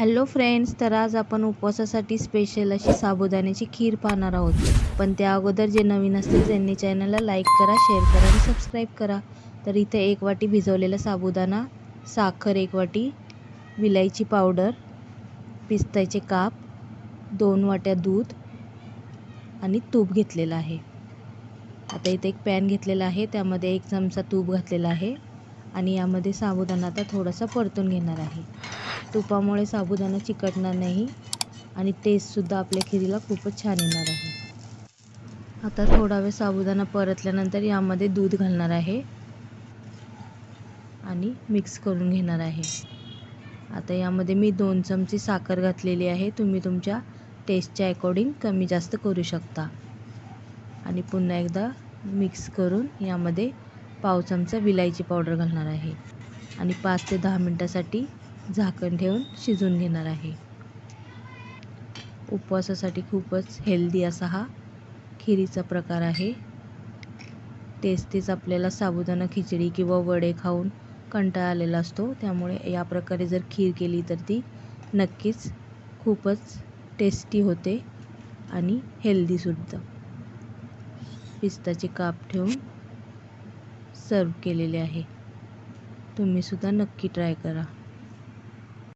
Hello friends तर आज आपण उपवासासाठी स्पेशल अशी साबुदाण्याची खीर पाहणार आहोत. पण त्या अगोदर जे नवीन असतील त्यांनी चॅनलला लाईक करा शेअर करा आणि सबस्क्राईब करा. तर इथे एक वाटी भिजवलेला साबुदाणा साखर एक वाटी विलायची पावडर पिस्त्याचे काप दोन वाट्या दूध आणि तूप घेतलेलं आहे. आता इथे एक पॅन घेतलेला आहे त्यामध्ये एक चमचा तूप घातलेला आहे आणि यामध्ये साबुदाणा आता थोडासा परतून घेणार आहे. तुपामुळे साबुदाणा चिकटणार नाही आणि टेस्टसुद्धा आपल्या खिरीला खूपच छान येणार आहे. आता थोडा वेळ साबुदाणा परतल्यानंतर यामध्ये दूध घालणार आहे आणि मिक्स करून घेणार आहे. आता यामध्ये मी दोन चमचे साखर घातलेली आहे. तुम्ही तुमच्या टेस्टच्या अकॉर्डिंग कमी जास्त करू शकता. आणि पुन्हा एकदा मिक्स करून यामध्ये पाव चमचा विलायची पावडर घालणार आहे. आणि पाच ते दहा मिनटासाठी झाकण ठेवून शिजून घेणार आहे. उपवासासाठी खूपच हेल्दी असा हा खिरीचा प्रकार आहे. तेच तेच आपल्याला साबुदाणा खिचडी किंवा वडे खाऊन कंटाळा आलेला असतो. त्यामुळे या प्रकारे जर खीर केली तर ती नक्कीच खूपच टेस्टी होते आणि हेल्दीसुद्धा पिस्ताचे काप ठेवून सर्व केलेले आहे. तुम्हीसुद्धा नक्की ट्राय करा.